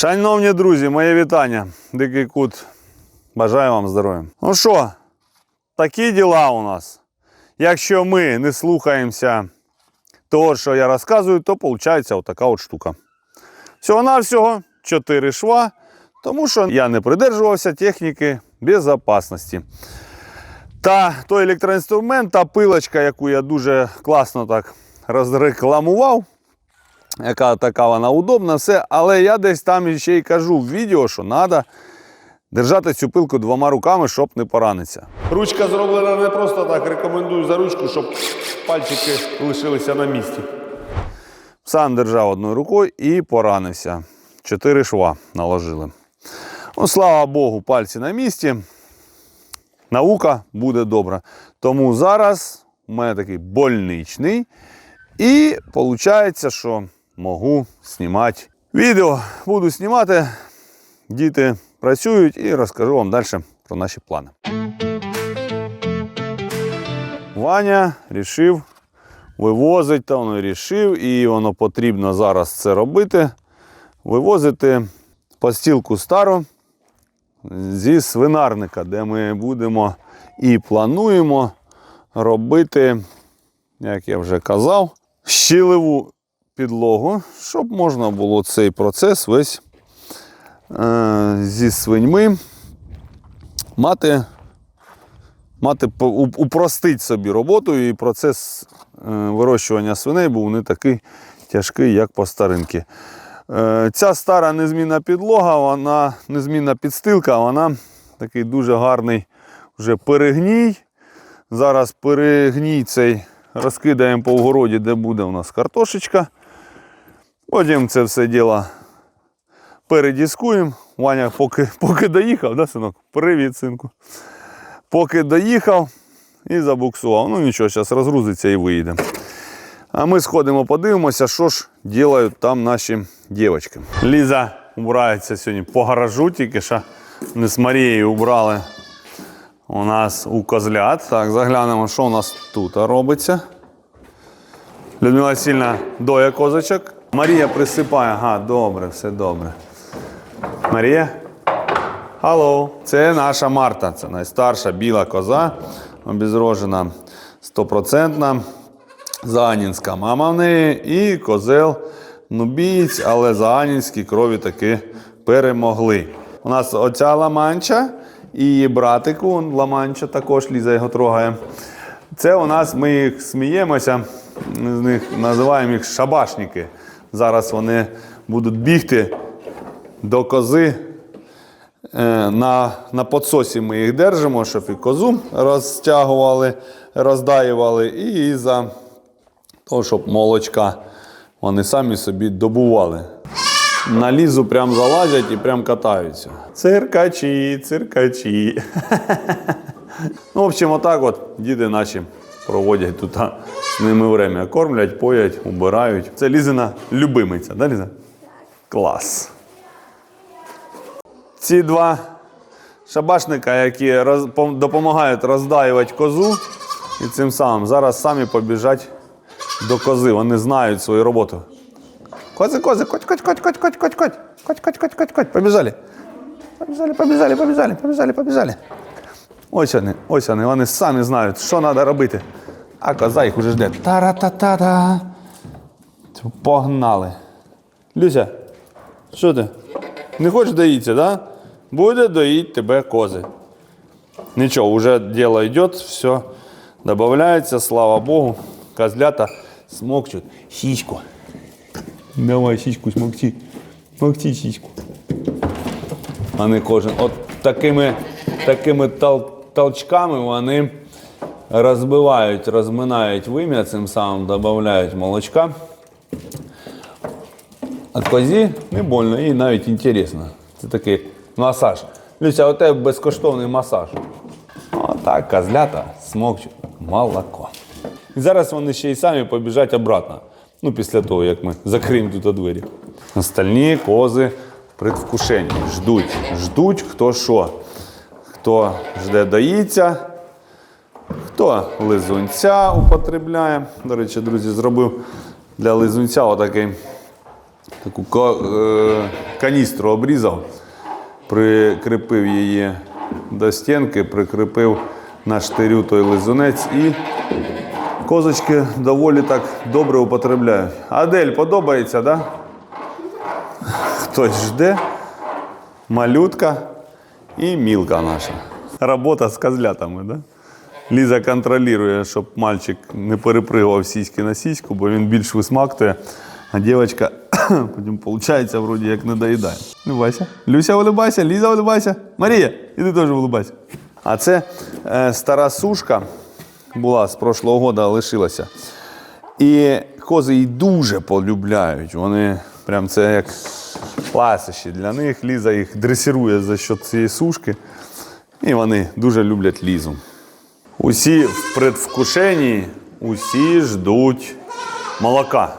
Шановні друзі, моє вітання. Дикий кут. Бажаю вам здоров'я. Ну що, такі діла у нас. Якщо ми не слухаємося того, що я розказую, то виходить отака от штука. Всього-навсього 4 шва, тому що я не придержувався техніки безпечності. Та той електроінструмент, та пилочка, яку я дуже класно так розрекламував, яка така вона удобна, все. Але я десь там ще й кажу в відео, що треба держати цю пилку двома руками, щоб не поранитися. Ручка зроблена не просто так. Рекомендую за ручку, щоб пальчики лишилися на місці. Сам держав одною рукою і поранився. Чотири шва наложили. Ну, слава Богу, пальці на місці. Наука буде добра. Тому зараз у мене такий больничний. І виходить, що можу знімати відео. Буду знімати. Діти працюють і розкажу вам далі про наші плани. Ваня рішив вивозити, та воно рішив, і воно потрібно зараз це робити. Вивозити постілку стару зі свинарника, де ми будемо і плануємо робити, як я вже казав, щілеву підлогу, щоб можна було цей процес весь е, зі свиньми мати, мати упростить собі роботу, і процес е, вирощування свиней був не такий тяжкий, як по старинки. Е, Ця стара незмінна підлога, вона незмінна підстилка, вона такий дуже гарний вже перегній. Зараз перегній цей розкидаємо по огороді, де буде у нас картошечка. Потім це все діло передіскуємо. Ваня поки, поки доїхав, да, синок? Привіт, синку. Поки доїхав і забуксував. Ну нічого, зараз розгрузиться і виїде. А ми сходимо, подивимося, що ж роблять там наші дівчатки. Ліза убирається сьогодні по гаражу, тільки що ми з Марією убрали у нас у козлят. Так, заглянемо, що у нас тут робиться. Людмила Васильівна доя козочок. Марія присипає. Ага, добре, все добре. Марія? Алло. Це наша Марта. Це найстарша біла коза, обезрожена, стопроцентна. Заанінська мама в неї і козел нубієць, але заанінські крові таки перемогли. У нас оця ламанча і її братику, ламанча також Ліза його трогає. Це у нас ми їх сміємося, з них називаємо їх шабашники. Зараз вони будуть бігти до кози. Е, На, на подсосі ми їх держимо, щоб і козу розтягували, роздаювали, і за того, щоб молочка вони самі собі добували. На лізу прям залазять і прям катаються. Циркачі, циркачі. Ну, в общем, отак от діти наші проводять тут з ними время. Кормлять, поять, убирають. Це Лізина любимиця, да, Ліза? Клас. Ці два шабашника, які роз, допомагають роздаювати козу, і цим самим зараз самі побіжать до кози. Вони знають свою роботу. Кози, кози, коть, коть, коть, коть, коть, коть, коть, коть, коть, коть, коть, коть, побіжали. Побіжали, побіжали, побіжали, побіжали, побіжали. Ось вони, ось вони, вони самі знають, що треба робити. А коза їх уже жде. Тара-та-та-та. Погнали. Люся, що ти? Не хочеш доїтися, да? Буде доїть тебе кози. Нічого, вже діло йде, все додається, слава Богу. Козлята смокчуть. Сіську. Давай сіську смокчи. Смокчи сіську. Вони кожен. От такими, такими тол- толчками вони розбивають, розминають вим'я, цим самим додають молочка. А козі не больно і навіть інтересно. Це такий масаж. Люся, у тебе безкоштовний масаж. Отак, козлята смокчуть молоко. І зараз вони ще й самі побіжать обратно. Ну, після того, як ми закриємо тут двері. Остальні кози в предвкушенні. Ждуть. Ждуть, хто що. Хто жде доїться, хто лизунця употребляє. До речі, друзі, зробив для лизунця отакий таку е, каністру обрізав, прикріпив її до стінки, прикріпив на штирю той лизунець і козочки доволі так добре употребляють. Адель, подобається? Да? Хтось жде, малютка і мілка наша. Робота з козлятами, да? Ліза контролює, щоб мальчик не перепригував сіськи на сіську, бо він більш висмактує, а дівчинка потім, виходить, вроді як не доїдає. Улибайся. Люся, улибайся, Ліза, улибайся. Марія, іди теж улибайся. А це е, стара сушка була з прошлого року, лишилася. І кози її дуже полюбляють. Вони прям це як ласощі для них. Ліза їх дресирує за счет цієї сушки. І вони дуже люблять лізу. Усі в предвкушенні, усі ждуть молока.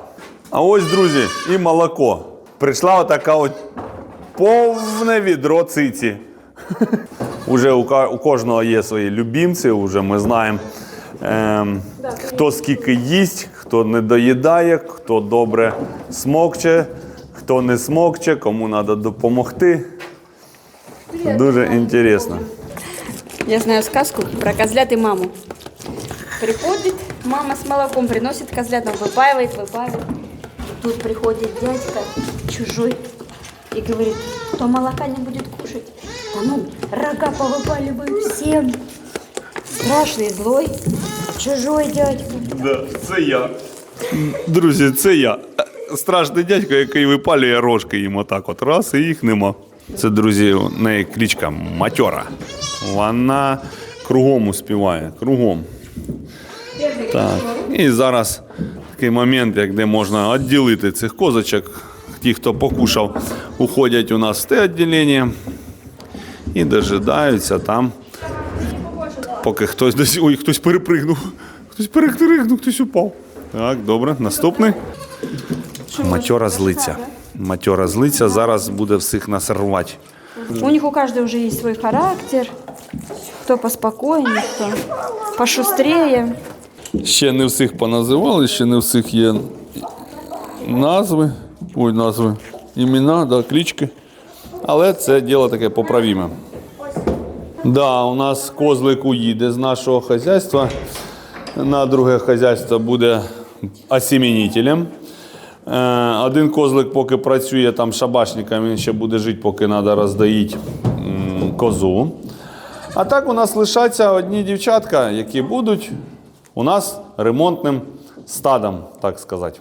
А ось, друзі, і молоко. Прийшла отака от повне відро циці. Уже у, кожного є свої любімці, уже ми знаємо, ем, хто скільки їсть, хто не доїдає, хто добре смокче, хто не смокче, кому треба допомогти. Дуже інтересно. Я знаю сказку про козлят и маму. Приходит мама с молоком, приносит козлятам, выпаивает, выпаивает. И тут приходит дядька чужой и говорит, кто молока не будет кушать, тому рога повыпаливаю всем. Страшный, злой, чужой дядька. Да, це я. Друзі, це я. Страшний дядько, який випалює рожки їм отак от раз, і їх нема. Це, друзі, у неї кличка Матьора. Вона кругом успіває, кругом. Так. І зараз такий момент, як де можна відділити цих козочок. Ті, хто покушав, уходять у нас в те відділення і дожидаються там поки хтось десь. Ой, хтось перепригнув. Хтось перепригнув, хтось упав. Так, добре. Наступний. Матьора злиться. Матьора злиться, зараз буде всіх нас рвати. У них у каждого уже есть свой характер. Кто поспокойнее, кто пошустрее. Ще не всіх поназивали, ще не всіх є назви. Ой, назви. Імена, да, клички. Але це діло таке поправіме. Да, у нас козлик уїде з нашого хазяйства. На друге хазяйство буде осіменителем. Е, Один козлик поки працює там шабашником, він ще буде жити, поки треба роздоїти м, козу. А так у нас лишаться одні дівчатка, які будуть у нас ремонтним стадом, так сказати.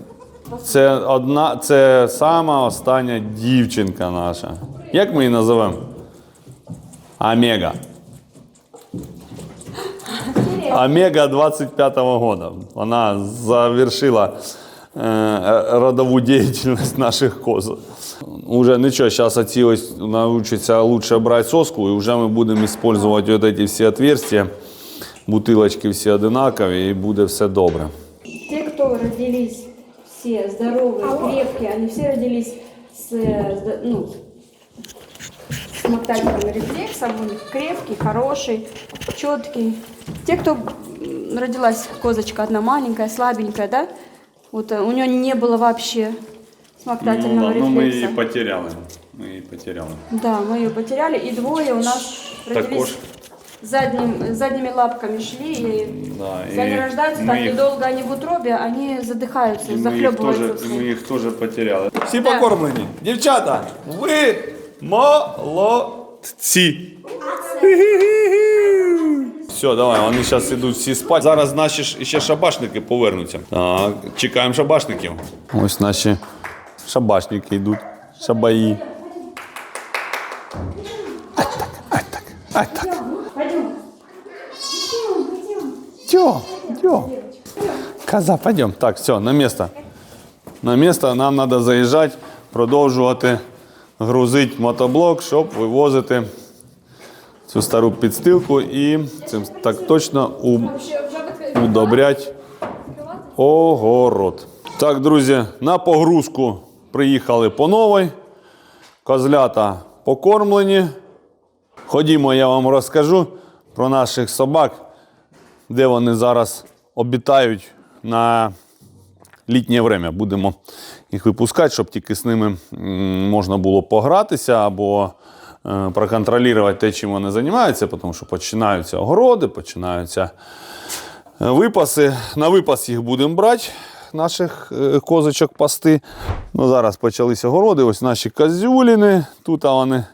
Це одна, це сама остання дівчинка наша. Як ми її називаємо? Омега. Омега 25-го года. Вона завершила родову деятельность наших коз. Уже нічого, зараз оці ось научаться лучше брати соску, і вже ми будемо використовувати вот эти всі отверстия, бутилочки всі одинакові, і буде все добре. Те, кто родились все здоровые, крепкие, они все родились с, э, с до- ну, с мотательным рефлексом, у них крепкий, хороший, четкий. Те, кто м, родилась козочка одна маленькая, слабенькая, да, вот э, у нее не было вообще смоктательного рефлекса. потеряли. Ми її потеряли. Да, мы ее потеряли, и двое у нас родились Також. задним, задними лапками шли, и Да, если они и рождаются мы так их- недолго, они в утробе, они задыхаются, Ми їх, захлебываются. теж, в ми своих. їх теж потеряли. Всі Да. покормлені. Дівчата, ви молодці. Все, давай, вони зараз йдуть всі спати. Зараз наші ще шабашники повернуться. Так, чекаємо шабашників. Ось наші шабашники йдуть. Шабаї. Ай так, ай так, ай так. Тё. Коза, пойдем. Так, все, на место. На место нам треба заїжджати, продовжувати грузити мотоблок, щоб вивозити цю стару підстилку і цим так точно удобрять огород. Так, друзі, на погрузку приїхали по новій. Козлята покормлені. Ходімо, я вам розкажу про наших собак, де вони зараз обітають на літнє время. Будемо їх випускати, щоб тільки з ними можна було погратися або проконтролювати те, чим вони займаються, тому що починаються огороди, починаються е, випаси. На випас їх будемо брати, наших е, козочок пасти. Ну, зараз почалися огороди, ось наші козюліни. Тут вони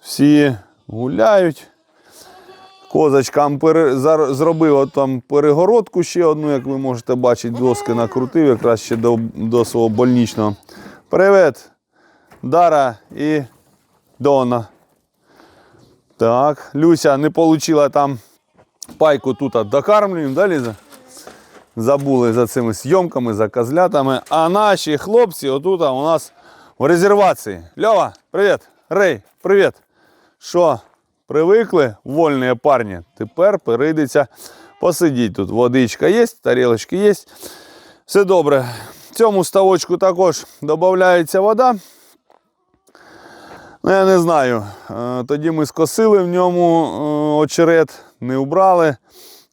всі гуляють. Козочкам зар- зробив там перегородку ще одну, як ви можете бачити, доски накрутив якраз ще до, до свого больничного. Привіт, Дара і Дона. Так, Люся не отримала там пайку тут докармлюємо, да, Ліза? Забули за цими зйомками, за козлятами. А наші хлопці отут у нас в резервації. Льова, привіт. Рей, привіт. Що, привикли, вольні парні? Тепер перейдеться посидіть тут. Водичка є, тарілочки є. Все добре. В цьому ставочку також додається вода. Ну, я не знаю. Е, Тоді ми скосили в ньому е, очерет, не убрали.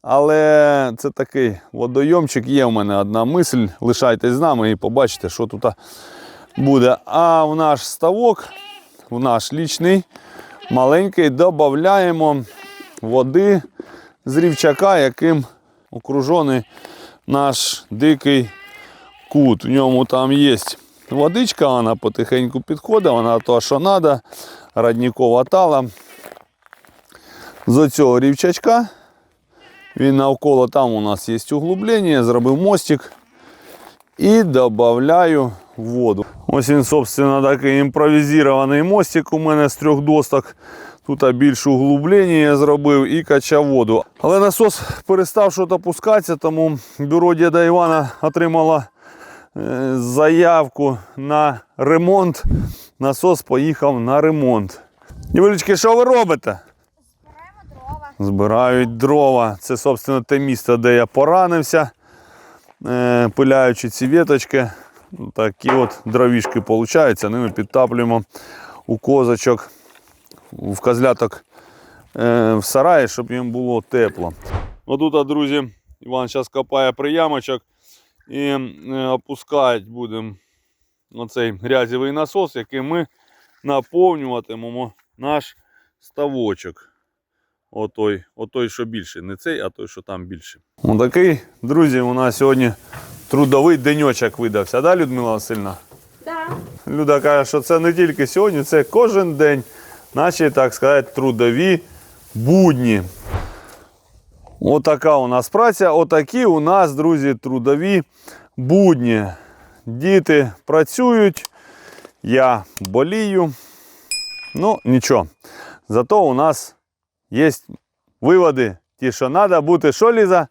Але це такий водойомчик. Є в мене одна мисль. Лишайтесь з нами і побачите, що тут буде. А в наш ставок, в наш лічний, маленький, додаємо води з рівчака, яким окружений наш дикий кут. В ньому там є водичка, вона потихеньку підходить, вона то, що треба, родникова тала. З оцього рівчачка. Він навколо там у нас є углублення, зробив мостик і додаю воду. Ось він, собственно, такий імпровізований мостик у мене з трьох досток. Тут більше углублення я зробив і качав воду. Але насос перестав щось опускатися, тому бюро діда Івана отримало е, заявку на ремонт. Насос поїхав на ремонт. Юлечки, що ви робите? Збирають дрова. Це, собственно, те місце, де я поранився, е, пиляючи ці віточки. Ну, Такі от дровішки получаються. Ними підтаплюємо у козочок, в козляток е, в сараї, щоб їм було тепло. Отут, друзі, Іван зараз копає приямочок і е, опускати будемо оцей грязєвий насос, яким ми наповнюватимемо наш ставочок. Отой, отой, що більший. Не цей, а той, що там більший. Отакий, друзі, у нас сьогодні трудовий деньочок видався, да, Людмила Васильівна? Да. Люда каже, що це не тільки сьогодні, це кожен день. Наші, так сказати, трудові будні. Отака у нас праця, отакі у нас, друзі, трудові будні. Діти працюють, я болію. Ну, нічого. Зато у нас є виводи, ті, що треба бути, що Ліза?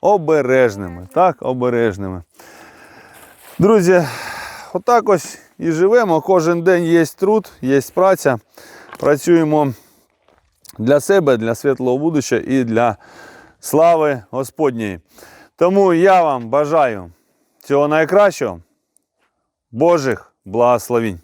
Обережними. Так, обережними. Друзі, отак ось і живемо. Кожен день є труд, є праця. Працюємо для себе, для світлого будущого і для слави Господньої. Тому я вам бажаю цього найкращого, Божих благословінь.